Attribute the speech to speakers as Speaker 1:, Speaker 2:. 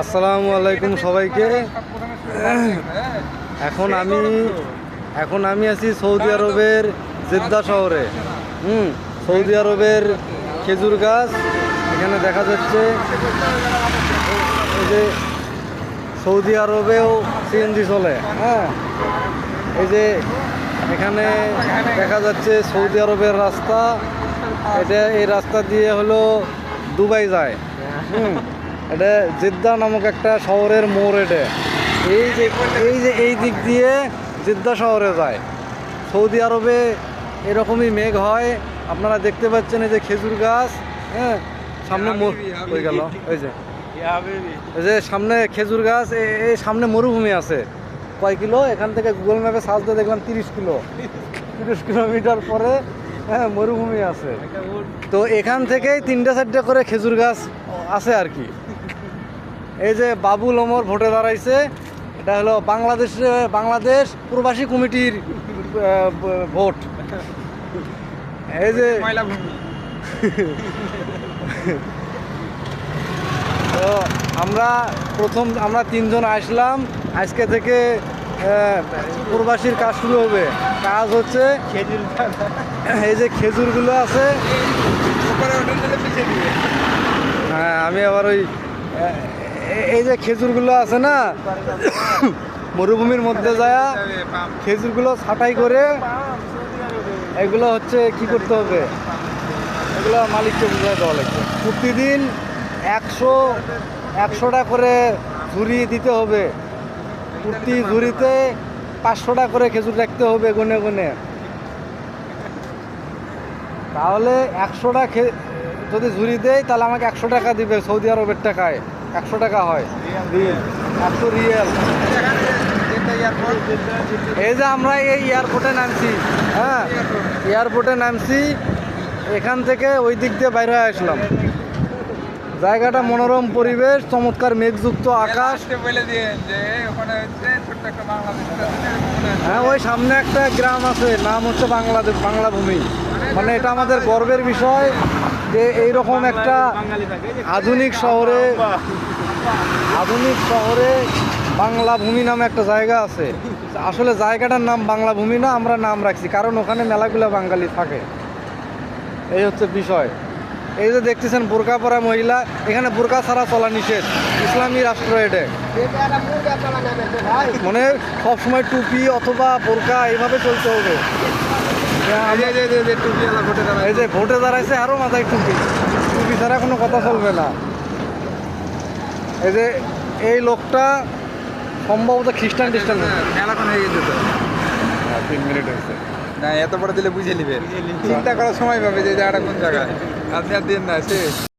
Speaker 1: আসসালামু আলাইকুম সবাইকে। এখন আমি এখন আমি আছি সৌদি আরবের জেদ্দা শহরে। হুম, সৌদি আরবের খেজুর গাছ। এখানে দেখা যাচ্ছে যে সৌদি আরবেও সিএনজি চলে হ্যাঁ? এই যে এখানে দেখা যাচ্ছে সৌদি আরবের রাস্তা। এটা এই রাস্তা দিয়ে হলো দুবাই যায়। হুম এটা জেদ্দা নামক একটা শহরের মোড় এটা। এই যে এই যে এই দিক দিয়ে জেদ্দা শহরে যায়। সৌদি আরবে এরকমই মেঘ হয়। আপনারা দেখতে পাচ্ছেন এই যে খেজুর গাছ হ্যাঁ? সামনে হয়ে গেল ওই যে। এই যে সামনে খেজুর গাছ এই সামনে মরুভূমি আছে। কয় কিলো? এখান থেকে গুগল ম্যাপে সার্চ দিয়ে দেখলাম তিরিশ কিলো। তিরিশ কিলোমিটার পরে হ্যাঁ মরুভূমি আছে। তো এখান থেকেই তিনটা চারটে করে খেজুর গাছ আছে আর কি। এই যে বাবুল ওমর ভোটে দাঁড়াইছে এটা হলো বাংলাদেশ বাংলাদেশ প্রবাসী কমিটির ভোট। এই যে তো আমরা প্রথম আমরা তিনজন আসলাম আজকে থেকে প্রবাসীর কাজ শুরু হবে। কাজ হচ্ছে খেজুর এই যে খেজুরগুলো আছে। হ্যাঁ আমি আবার ওই এই যে খেজুরগুলো আছে না, মরুভূমির মধ্যে যায় খেজুরগুলো ছাটাই করে এগুলো হচ্ছে কি করতে হবে? এগুলো মালিককে বুঝাই দেওয়া লাগবে। প্রতিদিন একশো, একশোটা করে ঝুড়ি দিতে হবে। প্রতি ঝুড়িতে পাঁচশোটা করে খেজুর রাখতে হবে গুনে গুনে। তাহলে একশোটা যদি ঝুড়ি দেয়, তাহলে আমাকে একশো টাকা দিবে সৌদি আরবের টাকায়। একশো টাকা হয়। রিয়েল একশো রিয়েল এই যে আমরা এই এয়ারপোর্টে নামছি হ্যাঁ? এয়ারপোর্টে নামছি এখান থেকে ওই দিক দিয়ে বাইরে হয়ে আসলাম। জায়গাটা মনোরম পরিবেশ চমৎকার মেঘযুক্ত আকাশ। হ্যাঁ ওই সামনে একটা গ্রাম আছে নাম হচ্ছে বাংলাদেশ বাংলা ভূমি মানে এটা আমাদের গর্বের বিষয় যে এইরকম একটা আধুনিক শহরে আধুনিক শহরে বাংলা ভূমি নামে একটা জায়গা আছে। আসলে জায়গাটার নাম বাংলা ভূমি না আমরা নাম রাখছি কারণ ওখানে মেলাগুলো বাঙালি থাকে। এই হচ্ছে বিষয়। এই যে দেখতেছেন বোরকা পরা মহিলা এখানে বোরকা ছাড়া চলা নিষেধ ইসলামী রাষ্ট্র এটা মানে সবসময় টুপি অথবা বোরকা এইভাবে চলতে হবে। এই যে ভোটে দাঁড়াইছে। আরও মাথায় টুপি। টুপি ছাড়া কোনো কথা চলবে না। এই যে এই লোকটা সম্ভবত খ্রিস্টান খ্রিস্টান।
Speaker 2: মেলাখন হয়ে গেছে তো।
Speaker 1: তিন মিনিট হয়েছে।
Speaker 2: না এত বড় দিলে বুঝে নিবে। চিন্তা করার সময় পাবে যে জায়গাটা কোন জায়গায়। আপনি আর দিন না শেষ।